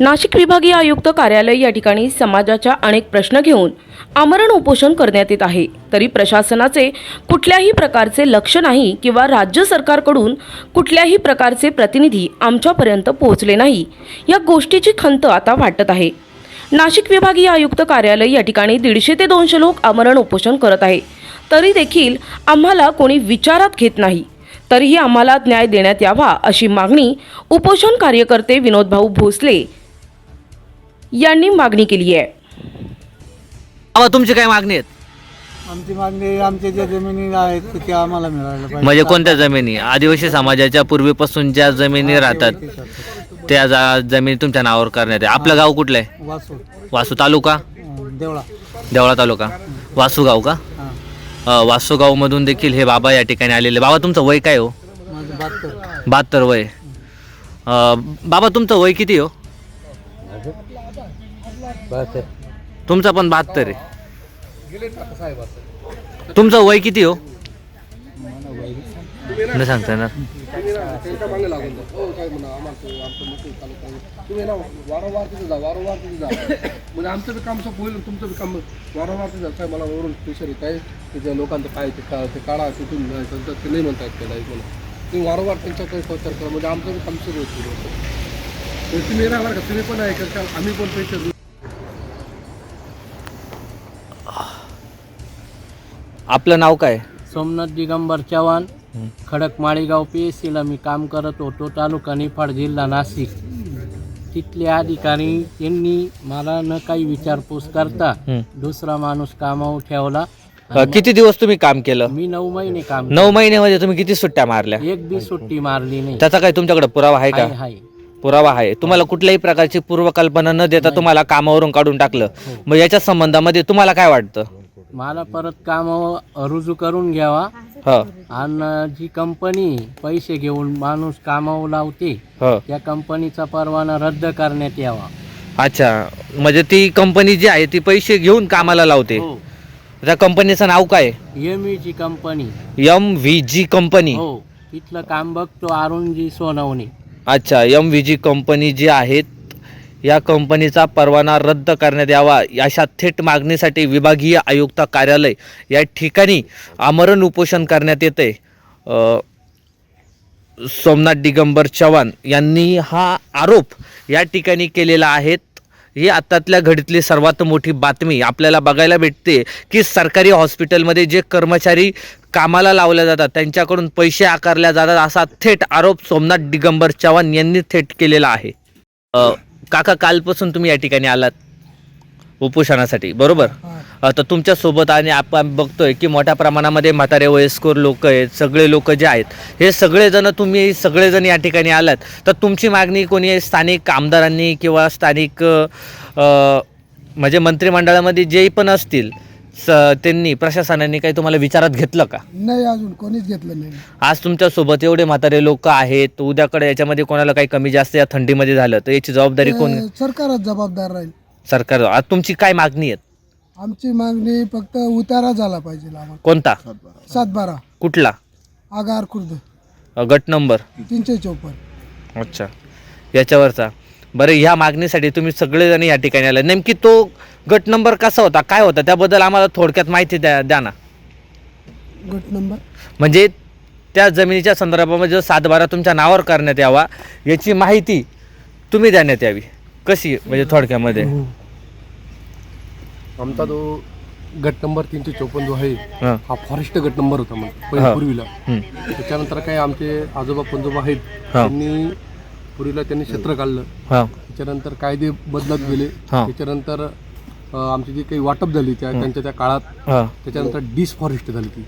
नाशिक विभागीय आयुक्त कार्यालय या ठिकाणी समाजाच्या अनेक प्रश्न घेऊन आमरण उपोषण करण्यात येत आहे. तरी प्रशासनाचे कुठल्याही प्रकारचे लक्ष नाही किंवा राज्य सरकारकडून कुठल्याही प्रकारचे प्रतिनिधी आमच्यापर्यंत पोहोचले नाही. या गोष्टीची खंत आता वाटत आहे. नाशिक विभागीय आयुक्त कार्यालय या ठिकाणी दीडशे ते दोनशे लोक आमरण उपोषण करत आहे. तरी देखील आम्हाला कोणी विचारात घेत नाही. तरीही आम्हाला न्याय देण्यात यावा अशी मागणी उपोषण कार्यकर्ते विनोदभाऊ भोसले यांनी मागणी केली आहे. बाबा तुमची काय मागणी आहेत? आमची मागणी आमच्या ज्या जमिनी आहेत ते आम्हाला मिळायला पाहिजे. म्हणजे कोणत्या जमिनी? आदिवासी समाजाच्या पूर्वीपासून ज्या जमिनी राहतात. त्या जा- जमिनी तुमच्या नावावर करण्यात आहे आपलं गाव कुठलं आहे? वासू. वासू तालुका? अं, देवळा. देवळा तालुका. वासू गाव का? हां. अ, वासू गावमधून देखील हे बाबा या ठिकाणी आलेले बाबा तुमचं वय काय हो? माझं बहात्तर बहात्तर वय. अ, बाबा तुमचं वय किती हो? तुमचं पण बहात्तर आहे. तुमचं वय किती हो? नाही सांगता ना म्हणजे आमचं बी काम सोपं होईल तुमचं बी काम वारंवार मला वरून प्रेशर आहे? की लोकांचं काय ते का ते काढा कुठून जायचं तर ते नाही त्याला तुम्ही वारंवार त्यांच्याकडे विचार करा. म्हणजे आमचं बी काम सुरू तुम्ही राहणार का? तुम्ही पण आम्ही पण प्रेशर आपलं नाव काय? सोमनाथ दिगंबर चव्हाण खडक माळेगाव पी एस सीला मी काम करत होतो तालुका निफाड जिल्हा नाशिक. तिथले अधिकारी यांनी मला न काही विचारपूस करता. दुसरा माणूस कामावर ठेवला. अ, किती दिवस तुम्ही काम केलं? मी नऊ महिने काम नऊ महिन्यामध्ये तुम्ही किती सुट्ट्या मारल्या? केलं. एक बी सुट्टी मारली नाही. त्याचा काय तुमच्याकडे पुरावा आहे का? हाय हाय पुरावा आहे. तुम्हाला कुठल्याही प्रकारची पूर्वकल्पना न देता तुम्हाला कामावरून काढून टाकलं. हो. मग याच्या संबंधामध्ये तुम्हाला काय वाटतं? मला परत कामावर रुजू करून घ्यावा. ह. आणि जी कंपनी पैसे घेऊन माणूस कामावर लावते ह. त्या कंपनीचा परवाना रद्द करण्यात यावा. अच्छा. म्हणजे ती कंपनी जी आहे ती पैसे घेऊन कामाला लावते. हो. त्या कंपनीचं नाव काय? एम ची company M V G company हो. तिथलं काम बघतो अरुणजी सोनवणे. अच्छा. एम व्ही जी कंपनी जी आहेत या कंपनीचा परवाना रद्द करण्यात यावा. अशा थेट मागणीसाठी विभागीय आयुक्त कार्यालय या ठिकाणी आमरण उपोषण करण्यात येते. सोमनाथ दिगंबर चव्हाण यांनी हा आरोप या ठिकाणी केलेला आहे ही आत्तातल्या घडीतली सर्वात मोठी बातमी आपल्याला बघायला भेटते की सरकारी हॉस्पिटलमध्ये जे कर्मचारी कामाला लावल्या जातात त्यांच्याकडून पैसे आकारल्या जातात असा थेट आरोप सोमनाथ दिगंबर चव्हाण यांनी थेट केलेला आहे. काका कालपासून तुम्ही या ठिकाणी आलात उपोषणासाठी बरोबर? आता तुमच्यासोबत आणि आपण बघतोय की मोठ्या प्रमाणामध्ये म्हातारे वयस्कर लोक आहेत सगळे लोक जे आहेत हे सगळेजण तुम्ही सगळेजण या ठिकाणी आलात. तर तुमची मागणी कोणी स्थानिक आमदारांनी किंवा स्थानिक म्हणजे मंत्रिमंडळामध्ये जे पण असतील स त्यांनी प्रशासनाने काही तुम्हाला विचारात घेतलं का? नाही अजून कोणीच घेतलं नाही. आज तुमच्यासोबत एवढे म्हातारे लोक आहेत उद्याकडे याच्यामध्ये कोणाला काही कमी जास्त या थंडीमध्ये झालं तर याची जबाबदारी कोण? सरकारच जबाबदार राहील. सरकार. आज तुमची काय मागणी आहे आमची मागणी फक्त उतारा झाला पाहिजे आम्हाला. कोणता? सातबारा. कुठला? आगार खुर्द. अ, गट नंबर? तीनशे चौपन्न. अच्छा. याच्यावरचा. बरं ह्या मागणीसाठी तुम्ही सगळेजण या ठिकाणी आले. नेमकी तो गट नंबर कसा होता? काय होता? त्याबद्दल आम्हाला थोडक्यात माहिती द्या द्या ना. गट नंबर? म्हणजे त्या जमिनीच्या संदर्भामध्ये जो सातबारा तुमच्या नावावर करण्यात यावा याची माहिती तुम्ही देण्यात यावी. कशी म्हणजे थोडक्यामध्ये? आमचा जो गट नंबर तीनशे चौपन्न जो आहे हां. हा फॉरेस्ट गट नंबर होता मग हा. पहिले पूर्वीला. हं. त्याच्यानंतर काय आमचे आजोबा पंजोबा आहेत हा. त्यांनी पूर्वीला त्यांनी क्षेत्र काढलं. हां. त्याच्यानंतर कायदे बदलत गेले. हा. त्याच्यानंतर आमची जी काही वाटप झाली त्या त्यांच्या त्या काळात त्याच्यानंतर डिसफॉरेस्ट झाली ती.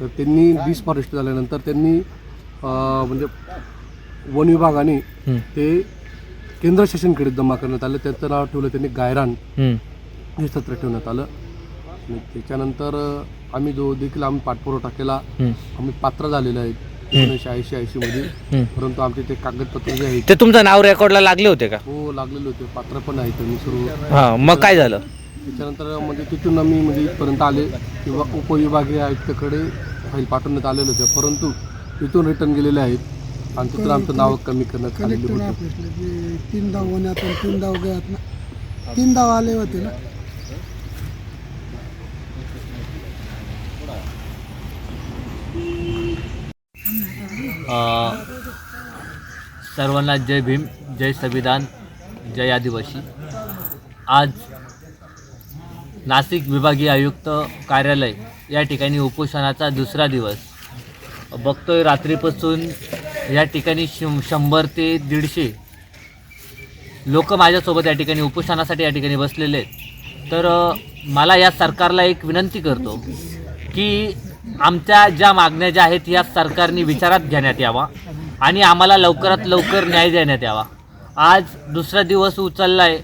तर त्यांनी डिसफॉरेस्ट झाल्यानंतर त्यांनी म्हणजे वन विभागाने. ते केंद्र शासनकडे जमा करण्यात आलं. त्याचं नाव ठेवलं त्यांनी गायरान. हं. सत्र ठेवण्यात आलं. आणि त्याच्यानंतर आम्ही जो देखील आम्ही पाठपुरावा केला. आम्ही पात्र झालेलो आहेत एकोणीसशे ऐंशी ऐंशी मध्ये. परंतु आमचे ते कागदपत्र जे आहेत ते तुमचं नाव रेकॉर्डला लागले होते का? हो लागलेले होते. पात्र पण आहेत त्यांनी सर्व. हां मग काय झालं? त्याच्यानंतर म्हणजे तिथून आम्ही म्हणजे इथपर्यंत आले किंवा उपविभागीय आयुक्ताकडे फाईल पाठवण्यात आलेले होते. परंतु तिथून रिटर्न गेलेले आहेत. आणि तिथून आमचं नाव कमी करण्यात आलेली होती. तीन धाव होण्यात तीन धाव गयात ना. तीन धाव आले होते ना. सर्वांना जय भीम जय संविधान जय आदिवासी. आज नाशिक विभागीय आयुक्त कार्यालय या ठिकाणी उपोषणाचा दुसरा दिवस. बघतोय रात्रीपासून या ठिकाणी शं शंभर ते दीडशे लोक माझ्यासोबत या ठिकाणी उपोषणासाठी या ठिकाणी बसलेले आहेत. तर मला या सरकारला एक विनंती करतो की आमच्या ज्या मागण्या ज्या आहेत या सरकारने विचारात घेण्यात यावा आणि आम्हाला लवकरात लवकर न्याय देण्यात यावा. आज दुसरा दिवस उचलला आहे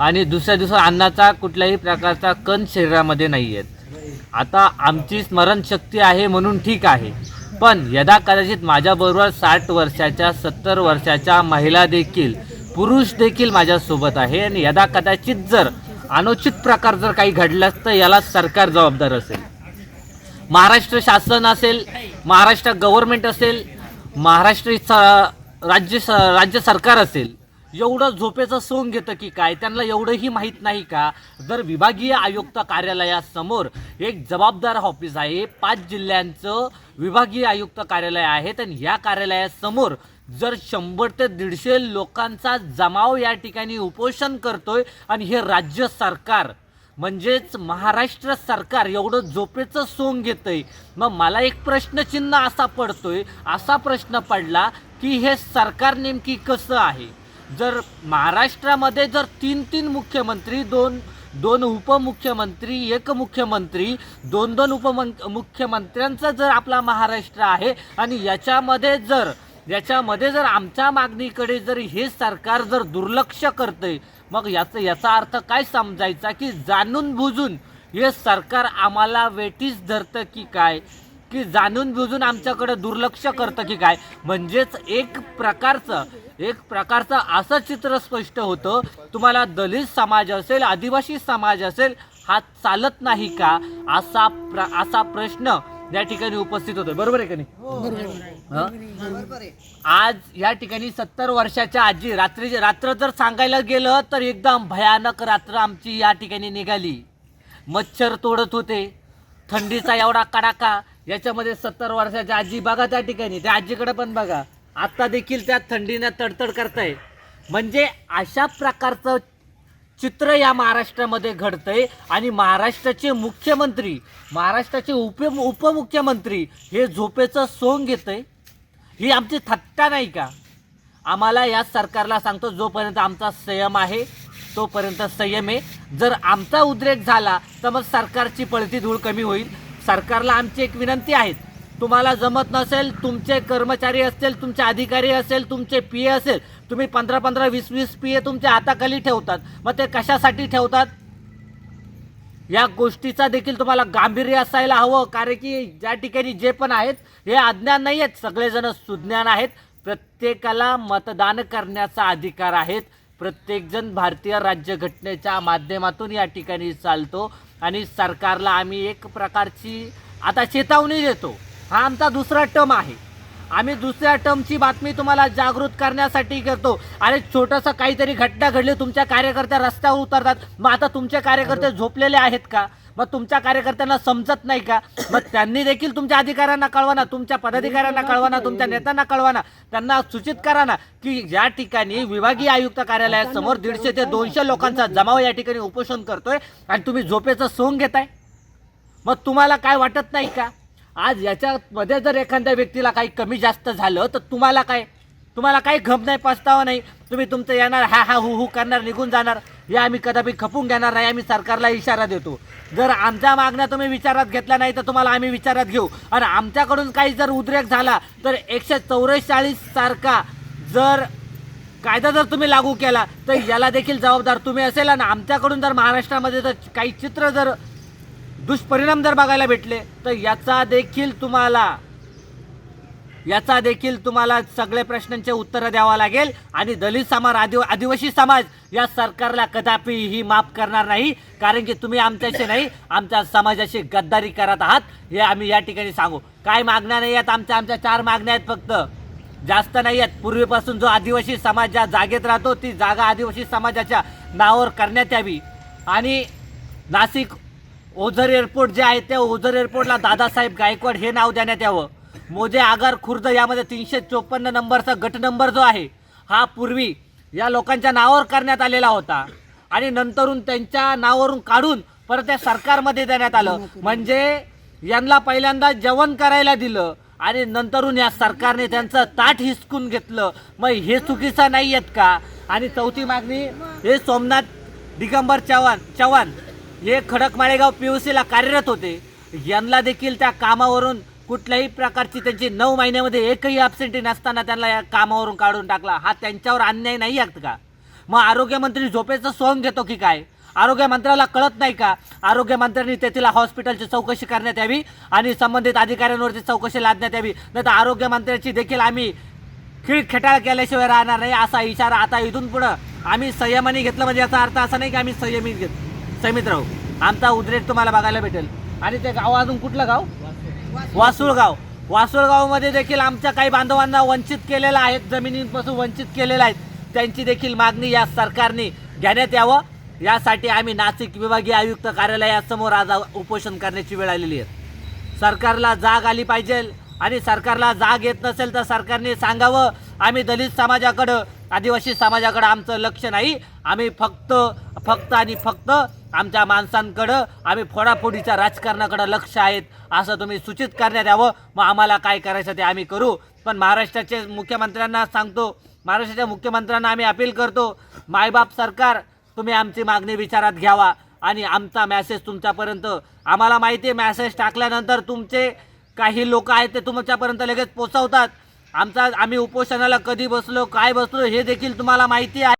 आणि दुसऱ्या दिवसा अन्नाचा कुठल्याही प्रकारचा कण शरीरामध्ये नाही आहेत आता आमची स्मरणशक्ती आहे म्हणून ठीक आहे. पण यदा कदाचित माझ्याबरोबर साठ वर्षाच्या सत्तर वर्षाच्या महिला देखील पुरुष देखील माझ्यासोबत आहे आणि यदा कदाचित जर अनुचित प्रकार जर काही घडलास तर याला सरकार जबाबदार असेल. महाराष्ट्र शासन असेल महाराष्ट्र गव्हर्नमेंट असेल महाराष्ट्र स- राज्य स राज्य सरकार असेल एवढं झोपेचं सोंग घेतं की काय? त्यांना एवढंही माहीत नाही का? जर विभागीय आयुक्त कार्यालयासमोर एक जबाबदार ऑफिस आहे पाच जिल्ह्यांचं विभागीय आयुक्त कार्यालय आहे आणि या कार्यालयासमोर जर शंभर ते दीडशे लोकांचा जमाव या ठिकाणी उपोषण करतोय आणि हे राज्य सरकार म्हणजेच महाराष्ट्र सरकार एवढं झोपेचं सोंग घेतंय. मग मला एक प्रश्नचिन्ह असा पडतोय असा प्रश्न पडला की हे सरकार नेमकी कसं आहे? जर महाराष्ट्रामध्ये जर तीन तीन मुख्यमंत्री दोन दोन उपमुख्यमंत्री एक मुख्यमंत्री दोन दोन उपमं मुख्यमंत्र्यांचं जर आपला महाराष्ट्र आहे आणि याच्यामध्ये जर याच्यामध्ये जर आमच्या मागणीकडे जर हे सरकार जर दुर्लक्ष करतंय मग याचं याचा अर्थ काय समजायचा की जाणून बुजून हे सरकार आम्हाला वेटीस धरतं की काय? की जाणून बुजून आमच्याकडे दुर्लक्ष करतं की काय? म्हणजेच एक प्रकारचं एक प्रकारचं असं चित्र स्पष्ट होतं तुम्हाला दलित समाज असेल आदिवासी समाज असेल हा चालत नाही का? असा प्र असा प्रश्न या ठिकाणी उपस्थित होतो बरोबर आहे का नाही? हं? आज या ठिकाणी सत्तर वर्षाच्या आजी रात्री रात्र जर सांगायला गेलं तर एकदम भयानक रात्र आमची या ठिकाणी निघाली. मच्छर तोडत होते. थंडीचा एवढा कडाका. याच्यामध्ये सत्तर वर्षाच्या आजी बघा त्या ठिकाणी. त्या आजीकडे पण बघा. आता देखील त्या थंडीनं तडतड करताय. म्हणजे अशा प्रकारचं चित्र या महाराष्ट्रामध्ये घडतंय आणि महाराष्ट्राचे मुख्यमंत्री महाराष्ट्राचे उप उपमुख्यमंत्री हे झोपेचं सोंग घेतंय. ही आमची थट्टा नाही का? आम्हाला या सरकारला सांगतो जोपर्यंत आमचा संयम आहे तोपर्यंत संयम आहे. जर आमचा उद्रेक झाला तर मग सरकारची पळती धूळ कमी होईल. सरकारला आमची एक विनंती आहे. तुम्हाला जमत नसेल तुमचे कर्मचारी असतील तुमचे अधिकारी असेल तुमचे पी ए असेल तुम्ही पंधरा पंधरा वीस वीस पी ए तुमच्या हाताखाली ठेवतात. मग ते कशासाठी ठेवतात? या गोष्टीचा देखील तुम्हाला गांभीर्य असायला हवं कारण की ज्या ठिकाणी जे पण आहेत हे अज्ञान नाही आहेत सगळेजण सुज्ञान आहेत. प्रत्येकाला मतदान करण्याचा अधिकार आहेत. प्रत्येकजण भारतीय राज्यघटनेच्या माध्यमातून या ठिकाणी चालतो. आणि सरकारला आम्ही एक प्रकारची आता चेतावणी देतो. हा आमचा दुसरा टर्म आहे. आम्ही दुसऱ्या टर्मची बातमी तुम्हाला जागृत करण्यासाठी करतो. आणि छोटंसं काहीतरी घटना घडली तुमच्या कार्यकर्ते रस्त्यावर उतरतात. मग आता तुमचे कार्यकर्ते झोपलेले आहेत का? मग तुमच्या कार्यकर्त्यांना समजत नाही का? मग त्यांनी देखील तुमच्या अधिकाऱ्यांना कळवा ना तुमच्या पदाधिकाऱ्यांना कळवा ना तुमच्या नेत्यांना कळवा ना त्यांना सूचित करा ना की या ठिकाणी विभागीय आयुक्त कार्यालयासमोर दीडशे ते दोनशे लोकांचा जमाव या ठिकाणी उपोषण करतोय आणि तुम्ही झोपेचं सोंग घेताय. मग तुम्हाला काय वाटत नाही का? आज याच्यामध्ये जर एखाद्या व्यक्तीला काही कमी जास्त झालं तर तुम्हाला काय? तुम्हाला काही घम नाही पस्तावा नाही. तुम्ही तुमचं येणार हा हा हु हु करणार निघून जाणार. हे आम्ही कदापि खपून घेणार नाही आम्ही सरकारला इशारा देतो. जर आमच्या मागण्या तुम्ही विचारात घेतल्या नाही तर तुम्हाला आम्ही विचारात घेऊ. आणि आमच्याकडून काही जर उद्रेक झाला तर एकशे चौवेचाळीस सारखा जर कायदा जर तुम्ही लागू केला तर याला देखील जबाबदार तुम्ही असेल. आणि आमच्याकडून जर महाराष्ट्रामध्ये जर काही चित्र जर दुष्परिणाम जर बघायला भेटले तर याचा देखील तुम्हाला याचा देखील तुम्हाला सगळे प्रश्नांचे उत्तरं द्यावं लागेल. आणि दलित समाज आदिव आदिवासी समाज या सरकारला कदापि ही माफ करणार नाही कारण की तुम्ही आमच्याशी नाही आमच्या समाजाशी गद्दारी करत आहात. हे आम्ही या ठिकाणी सांगू. काय मागण्या नाही आहेत आमच्या आमच्या चार मागण्या आहेत फक्त. जास्त नाही आहेत. पूर्वीपासून जो आदिवासी समाज ज्या जागेत राहतो ती जागा आदिवासी समाजाच्या नावावर करण्यात यावी. आणि नाशिक ओझर एअरपोर्ट जे आहे त्या ओझर एअरपोर्टला दादासाहेब गायकवाड हे नाव देण्यात यावं. मोजे आगार खुर्द यामध्ये तीनशे चोपन्न नंबरचा गट नंबर जो आहे हा पूर्वी या लोकांच्या नावावर करण्यात आलेला होता. आणि नंतरून त्यांच्या नावावरून काढून परत त्या सरकारमध्ये देण्यात आलं. म्हणजे यांना पहिल्यांदा जेवण करायला दिलं आणि नंतरून या सरकारने त्यांचं ताट हिसकून घेतलं. मग हे चुकीचं नाही आहेत का? आणि चौथी मागणी हे सोमनाथ दिगंबर चव्हाण चव्हाण हे खडक माळेगाव पी यू सीला कार्यरत होते. यांना देखील त्या कामावरून कुठल्याही प्रकारची त्यांची नऊ महिन्यामध्ये एकही ॲबसेंटी नसताना त्यांना या कामावरून काढून टाकला. हा त्यांच्यावर अन्याय नाही आहेत का? मग आरोग्यमंत्री झोपेचं सोंग घेतो की काय? आरोग्य मंत्र्याला कळत नाही का? आरोग्य मंत्र्यांनी तेथील हॉस्पिटलची चौकशी करण्यात यावी आणि संबंधित अधिकाऱ्यांवरती चौकशी लादण्यात यावी. नाही तर आरोग्य मंत्र्याची देखील आम्ही खीळ खेटाळ केल्याशिवाय राहणार नाही असा इशारा आता इथून पुढं आम्ही संयमाने घेतलं. म्हणजे याचा अर्थ असा नाही की आम्ही संयमित घेतलं संयमित राहू आमचा उद्रेक तुम्हाला बघायला भेटेल. आणि ते गाव अजून कुठलं गाव? वासुळगाव. वासुळगावमध्ये देखील आमच्या काही बांधवांना वंचित केलेलं आहेत जमिनींपासून वंचित केलेलं आहेत. त्यांची देखील मागणी या सरकारने घेण्यात यावं. यासाठी आम्ही नाशिक विभागीय आयुक्त कार्यालयासमोर आज उपोषण करण्याची वेळ आलेली आहे. सरकारला जाग आली पाहिजे आणि सरकारला जाग येत नसेल तर सरकारने सांगावं आम्ही दलित समाजाकडं आदिवासी समाजाकडं आमचं लक्ष नाही. आम्ही फक्त फक्त आणि फक्त आमच्या माणसांकडं आम्ही फोडाफोडीच्या राजकारणाकडं लक्ष आहेत असं तुम्ही सूचित करण्यात यावं. मग आम्हाला काय करायचं ते आम्ही करू. पण महाराष्ट्राचे मुख्यमंत्र्यांना सांगतो महाराष्ट्राच्या मुख्यमंत्र्यांना आम्ही अपील करतो मायबाप सरकार तुम्ही आमची मागणी विचारात घ्यावा. आणि आमचा मॅसेज तुमच्यापर्यंत आम्हाला माहिती आहे मॅसेज टाकल्यानंतर तुमचे काही लोक आहेत ते तुमच्यापर्यंत लगेच पोचवतात आमचा आम्ही उपोषणाला कधी बसलो काय बसलो हे देखील तुम्हाला माहिती आहे.